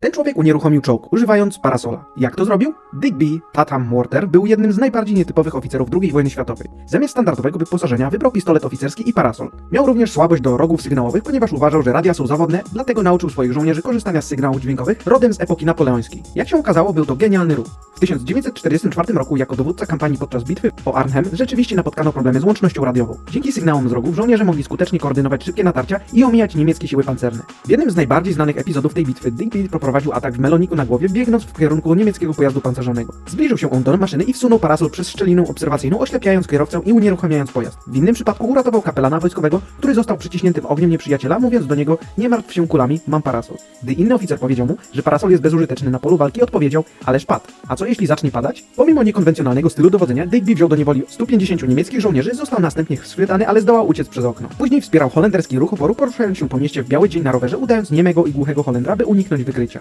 Ten człowiek unieruchomił czołg, używając parasola. Jak to zrobił? Digby Tatam Morter był jednym z najbardziej nietypowych oficerów II wojny światowej. Zamiast standardowego wyposażenia wybrał pistolet oficerski i parasol. Miał również słabość do rogów sygnałowych, ponieważ uważał, że radia są zawodne, dlatego nauczył swoich żołnierzy korzystania z sygnałów dźwiękowych rodem z epoki napoleońskiej. Jak się okazało, był to genialny ruch. W 1944 roku jako dowódca kampanii podczas bitwy o Arnhem rzeczywiście napotkano problemy z łącznością radiową. Dzięki sygnałom z rogów żołnierze mogli skutecznie koordynować szybkie natarcia i omijać niemieckie siły pancerne. W jednym z najbardziej znanych epizodów tej bitwy Digby poprowadził atak w meloniku na głowie, biegnąc w kierunku niemieckiego pojazdu pancerzonego. Zbliżył się on do maszyny i wsunął parasol przez szczelinę obserwacyjną, oślepiając kierowcę i unieruchamiając pojazd. W innym przypadku uratował kapelana wojskowego, który został przyciśnięty w ogniem nieprzyjaciela, mówiąc do niego nie martw się kulami, mam parasol. Gdy inny oficer powiedział mu, że parasol jest bezużyteczny na polu walki, odpowiedział, ależ. A co jeśli zacznie padać? Pomimo niekonwencjonalnego stylu dowodzenia, Digby wziął do niewoli 150 niemieckich żołnierzy, został następnie schwytany, ale zdołał uciec przez okno. Później wspierał holenderski ruch oporu, poruszając się po mieście w biały dzień na rowerze, udając niemego i głuchego Holendra, by uniknąć wykrycia.